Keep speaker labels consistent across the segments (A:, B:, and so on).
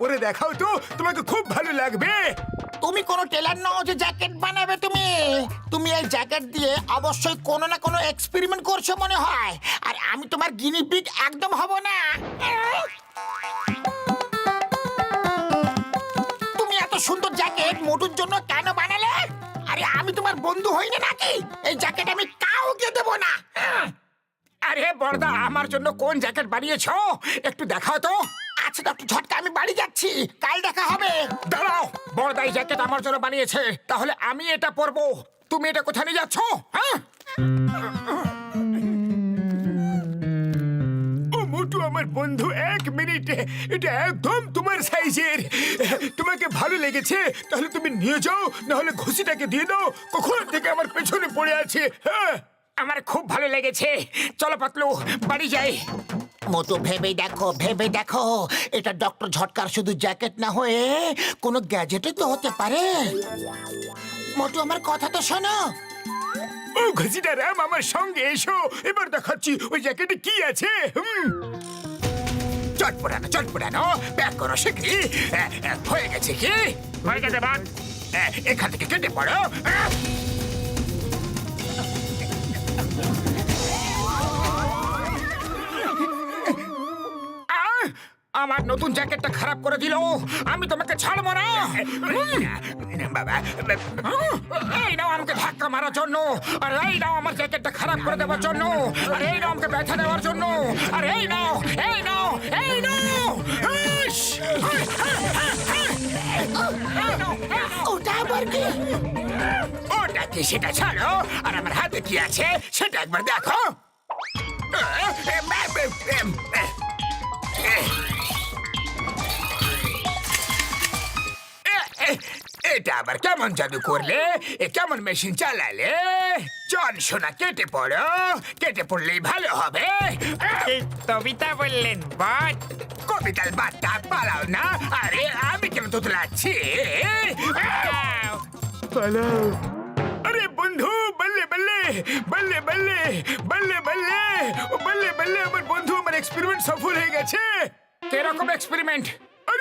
A: পরে দেখাও তো তোমাকে খুব ভালো লাগবে।
B: তুমি কোনো টেলার নও যে জ্যাকেট বানাবে তুমি। তুমি এই জ্যাকেট দিয়ে অবশ্যই কোনো না কোনো এক্সপেরিমেন্ট করছ মনে হয়। আর আমি তোমার গিনি পিগ একদম হব না। তুমি এত সুন্দর জ্যাকেট মোটুর জন্য কেন বানালে? আরে আমি তোমার বন্ধু হই না নাকি? এই জ্যাকেট আমি কাউকে দেবো না।
A: আরে বড়দা আমার জন্য কোন জ্যাকেট বানিয়েছো? একটু দেখাও তো।
B: আচ্ছা ডক্টর ঝটকা আমি বাড়ি যাচ্ছি। কাল দেখা হবে।
A: দাঁড়াও বড়দা এই জ্যাকেট আমার জন্য বানিয়েছে। তাহলে আমি এটা পরবো। তুমি এটা কোথায় নিয়ে যাচ্ছ হ্যাঁ? মোটু আমার বন্ধু এক মিনিটে। এটা একদম তোমার সাইজের। তোমাকে ভালো লেগেছে তাহলে তুমি নিয়ে যাও নাহলে ঘুষিটাকে দিয়ে দাও। কখন থেকে আমার পেছনে পড়ে আছে হ্যাঁ? আমার খুব ভালো লেগেছে। চলো পাতলু বাড়ি যাই।
B: মতো ভেবে দেখো ভেবে দেখো। এটা ডক্টর ঝটকার শুধু জ্যাকেট না হয়ে কোনো গ্যাজেটে তো হতে পারে। মোটু আমার কথা তো শোনো।
A: ও ঘসিটা রাম আমার সঙ্গে এসো। এবার দেখাচ্ছি ওই জ্যাকেটে কি আছে হুম? চট পড়ানো চট পড়ানো ব্যাক করো শিখি হয়ে গেছে কি? হয়ে গেছে বাদ। এখান থেকে কেটে পড়ো। আমার নতুন জ্যাকেটটা খারাপ করে দিল। আমি তোমাকে ছাড়বো না। বাবা এই নাও আমাকে ধাক্কা মারার জন্য। আর এই নাও আমার জ্যাকেটটা খারাপ করে দেওয়ার জন্য। আর এই নাও আমাকে ব্যথা দেওয়ার জন্য। আর এই নাও এই নাও এই নাও। ইস! নাও,
B: ওটা আবার কি?
A: ওটা কি? সেটা ছাড়ো। আর আমার হাতে কি আছে? সেটা একবার দেখো। এটা আবার কেমন জাদু করলে? এ কেমন মেশিন চালালে? চল সোনা কেটে পড়ো। কেটে পড়লেই ভালো হবে।
C: কবিতা বললেন বট।
A: কবিতার বার্তা পালাও না। আরে আমি কেন তোতলাচ্ছি?
C: আও,
A: পালাও। আরে বন্ধু বল্লে বল্লে বল্লে বল্লে বল্লে বল্লে বল্লে বল্লে আমার বন্ধু আমার এক্সপেরিমেন্ট সফল হয়ে গেছে। কেরকম এক্সপেরিমেন্ট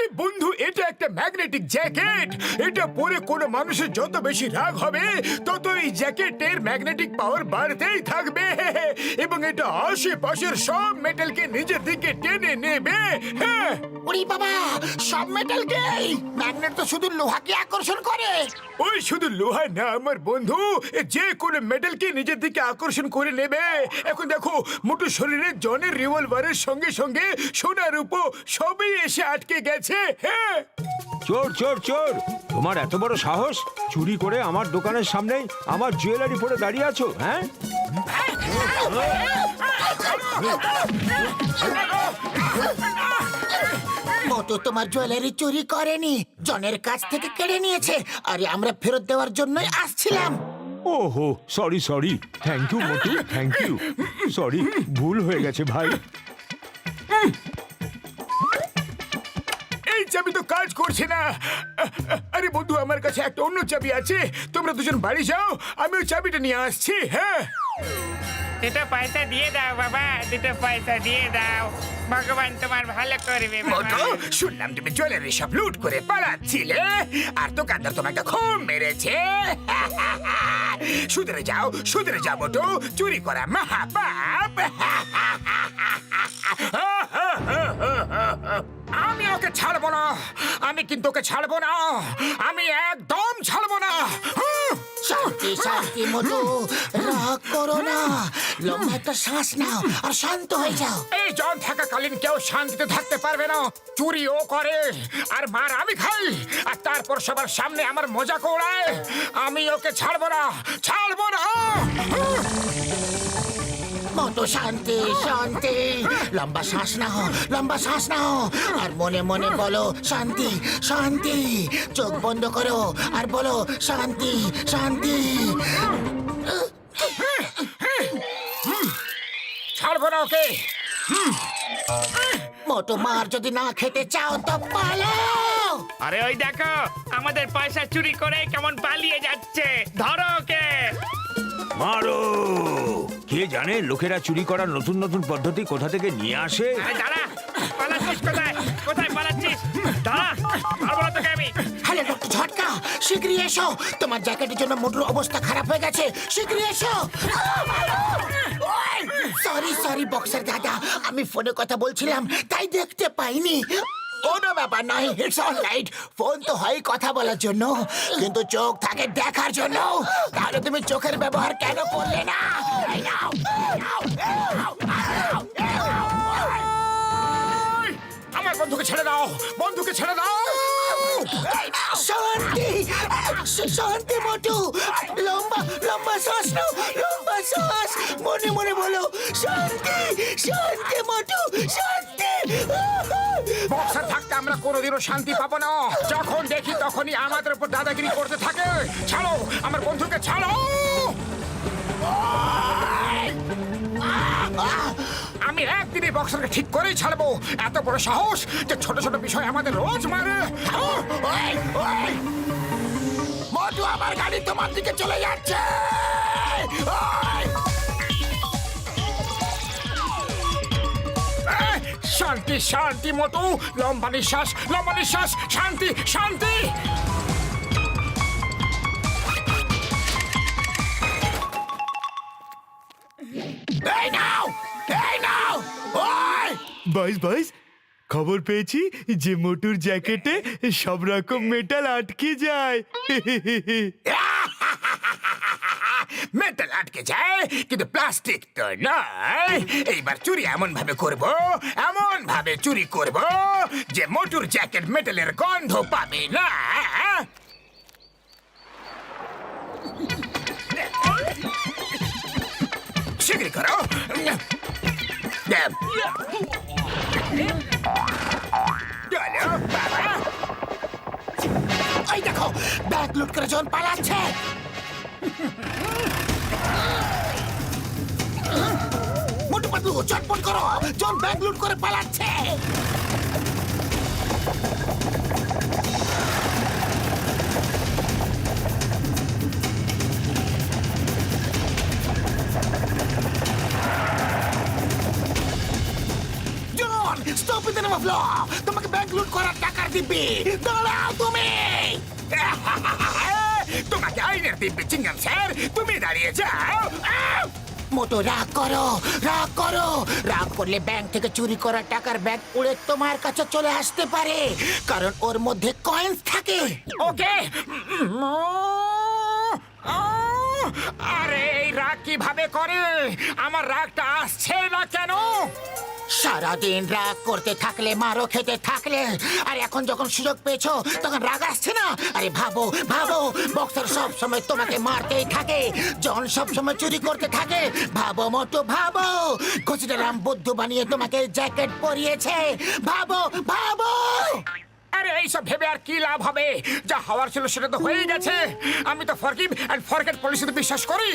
A: আরে বন্ধু, এটা একটা ম্যাগনেটিক জ্যাকেট। এটা পরে কোনো মানুষের যত বেশি রাগ হবে তত এই জ্যাকেটের ম্যাগনেটিক পাওয়ার বাড়তেই থাকবে। এবং এটা আশেপাশের সব মেটালকে নিজের দিকে টেনে নেবে। হ্যাঁ।
B: ওরে বাবা সব মেটাল গেই ম্যাগনেট তো শুধু লোহাকে আকর্ষণ করে।
A: ওই শুধু লোহা না আমার বন্ধু যে কোনো মেডেলকে নিজের দিকে আকর্ষণ করে নেবে। এখন দেখো মোটু শরীরে জনের রিভলভারের সঙ্গে সঙ্গে সোনার উপো সবই এসে আটকে গেছে হ্যাঁ।
D: চোর চোর চোর তোমার এত বড় সাহস? চুরি করে আমার দোকানের সামনে আমার জুয়েলারি পরে দাঁড়িয়ে আছো হ্যাঁ।
B: মোটু তোমার জুয়েলারি চুরি করেনি। জনের কাছ থেকে কেড়ে নিয়েছে। আরে আমরা ফেরত দেওয়ার জন্যই আসছিলাম।
D: ওহো sorry sorry thank you Motu thank you sorry ভুল হয়ে গেছে ভাই।
A: এই চাবি তো কাজ করছে না। আরে বন্ধু আমার কাছে একটা অন্য চাবি আছে। তোমরা দুজন বাড়ি যাও আমি ওই চাবিটা নিয়ে আসছি হ্যাঁ?
C: দুটো পয়সা দিয়ে দাও, বাবা। দুটো পয়সা দিয়ে দাও। ভগবান তোমার ভালো করবে
A: মোটো শুনলাম তুমি জুয়েলারি সব লুট করে পালাচ্ছিলে। আর দোকানদার তোমাকে খুব মেরেছে। সুধরে যাও সুধরে যাও মোটো চুরি করা মহাপাপ। আমি ওকে ছাড়বো না। আমি কিন্তু ওকে ছাড়বো না। আমি একদম ছাড়বো না।
B: শান্তি শান্তি মধু। রাগ করো না। লম্বা একটা শ্বাস নাও আর শান্ত হয়ে যাও।
A: এই জন থাকাকালীন কেউ শান্তিতে থাকতে পারবে না। চুরি ও করে। আর মার আমি খাই। আর তারপর সবার সামনে আমার মজা কোড়ায়। আমি ওকে ছাড়বো না ছাড়বো না।
B: মোটু শান্তি শান্তি। লম্বা শ্বাস নাও, লম্বা শ্বাস নাও। আর মনে মনে বলো, শান্তি শান্তি। চোখ বন্ধ করো আর বলো, শান্তি শান্তি।
A: ছাড়বো না ওকে।
B: মোটু মার যদি না খেতে চাও, তো পালাও
C: আরে ওই দেখো, আমাদের পয়সা চুরি করে কেমন পালিয়ে যাচ্ছে। ধরো ওকে।
D: মারো। কে জানে লোকেরা চুরি করার নতুন নতুন পদ্ধতি কোথা থেকে নিয়ে আসে?
C: আরে দাঁড়া পালাচ্ছিস কোথায়? কোথায় পালাচ্ছিস? দাঁড়া পারব না তোকে আমি।
B: হ্যালো ডক্টর ঝটকা শীঘ্রই এসো। তোমার জ্যাকেটের জন্য মোটর অবস্থা খারাপ হয়ে গেছে শীঘ্রই এসো। সরি সরি বক্সার দাদা আমি ফোনে কথা বলছিলাম তাই দেখতে পাইনি। কোনো ব্যাপার নয় ইটস অল রাইট ফোন তো হয় কথা বলার জন্য কিন্তু চোখ থাকে দেখার জন্য তাহলে তুমি চোখের ব্যবহার কেন করলে না।
A: আমার বন্ধুকে ছেড়ে দাও বন্ধুকে ছেড়ে
B: শান্তি শান্তি মোটু। লম্বা লম্বা শ্বাস নাও লম্বা শ্বাস। মনে মনে বলো শান্তি শান্তি মোটু শান্তি।
A: বক্সার থাকতে আমরা কোনোদিনও শান্তি পাবো না। যখন দেখি তখনই আমাদের উপর দাদাগিরি করতে থাকে। ছাড়ো আমার বন্ধুকে ছাড়ো। আমি একদিনই বক্সারকে ঠিক করেই ছাড়বো। এত বড় সাহস যে ছোট ছোট বিষয় আমাদের রোজ মারে।
B: মোটু আমার গাড়ি তোমার দিকে চলে যাচ্ছে।
A: শান্তি শান্তি মতো লম্বা নিঃশ্বাস লম্বা নিঃশ্বাস। শান্তি শান্তি।
E: বয়স বয়স। খবর পেয়েছি যে মোটুর জ্যাকেটে সব রকম মেটাল আটকে যায়।
A: মেটাল আটকে যায়, কিন্তু প্লাস্টিক তো নয়। এইবার চুরি এমন ভাবে করব এমন ভাবে চুরি করব যে মোটুর জ্যাকেট মেটালের গন্ধ পাবে না। শীঘ্রই করো। চলো বাবা
B: ওই দেখো ব্যাগ লুট করে যখন পালাচ্ছে মোটু পাতলু চটপট করো জন ব্যাগ লুট করে পালাচ্ছে করার টাকার দিবি দাঁড়াও তুমি।
A: তোমাকে আইনের দিব্যি চিংগাম স্যার তুমি দাঁড়িয়ে যাও!
B: মোটো রাগ করো রাগ করো। রাগ করলে ব্যাংক থেকে চুরি করা টাকার ব্যাগ উড়ে তোমার কাছে চলে আসতে পারে, কারণ ওর মধ্যে কয়েন্স থাকে।
A: ওকে? আরে, এই রাগ কীভাবে করে? আমার রাগটা আসছে না কেন?
B: সারাদিন রাগ করতে থাকলে, মারও খেতে থাকলে। আর এখন যখন সুযোগ পেয়েছ, তখন রাগ আসছে না? আরে ভাবো ভাবো বক্সার সব সময় তোমাকে মারতেই থাকে, জন সব সময় চুরি করতে থাকে। ভাবো মতো ভাবো কচিটারাম বুদ্ধ বানিয়ে তোমাকে জ্যাকেট পরিয়েছে। ভাবো ভাবো!
A: আরে এইসব ভেবে আর কি লাভ হবে? যা হওয়ার ছিল সেটা তো হয়েই গেছে। আমি তো ফরগিভ এন্ড ফরগেট পলিসিতে বিশ্বাস করি।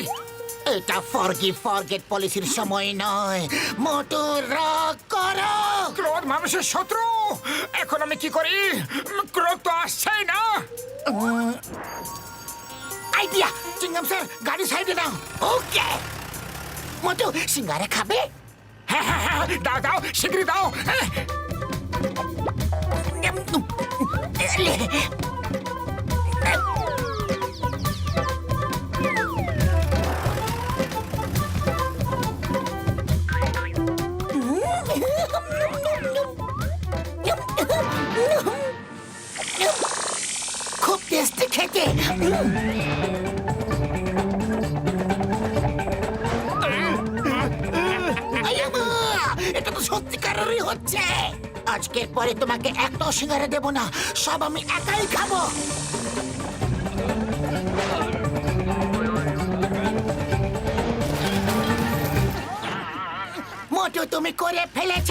B: এটা ফরগি ফরগেট পলিসির সময় নয়। মোটু রাগ করো।
A: ক্রোধ মানুষের শত্রু। এখন আমি কি করি? ক্রোধ তো আসছেই না।
B: আইডিয়া। চিংগাম স্যার গাড়ি সাইডে নাও ওকে। মোটু সিঙ্গারা খাবে?
A: হ্যাঁ হ্যাঁ হ্যাঁ দাও দাও শীঘ্রই দাও হ্যাঁ।
B: খুব টেস্টি খেতে এটা তো সত্যিকারেরই হচ্ছে আজকের পরে তোমাকে একটাও সিঙ্গারা দেব না সব আমি একাই খাব মোটু তুমি করে ফেলেছ।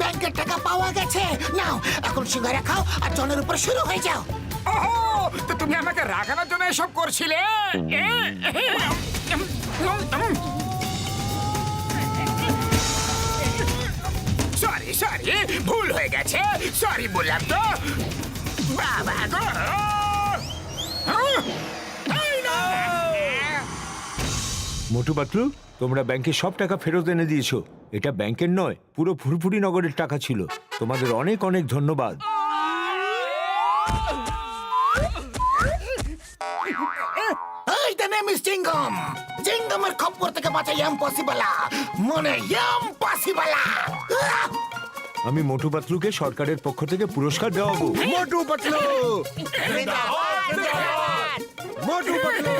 B: ব্যাংকের টাকা পাওয়া গেছে। নাও এখন সিঙ্গারা খাও আর জনের উপর শুরু হয়ে যাও।
A: ওহো তো তুমি আমাকে রাগানোর জন্য এসব করছিলে? সরি সরি ভুল হয়ে গেছে। সরি বললাম তো। বাবা গো।
D: মোটু পাতলু তোমরা ব্যাংকে সব টাকা ফেরত এনে দিয়েছ। এটা ব্যাংকের নয় পুরো ফুরফুরি নগরের টাকা ছিল। তোমাদের অনেক অনেক ধন্যবাদ।
B: খপ্পর থেকে বাঁচা ইম্পসিবল মনে ইম্পসিবল
D: আমি মোটু পাতলুকে সরকারের পক্ষ থেকে পুরস্কার দেওয়াবো।
F: মোটু পাতলু! মোটু পাতলু!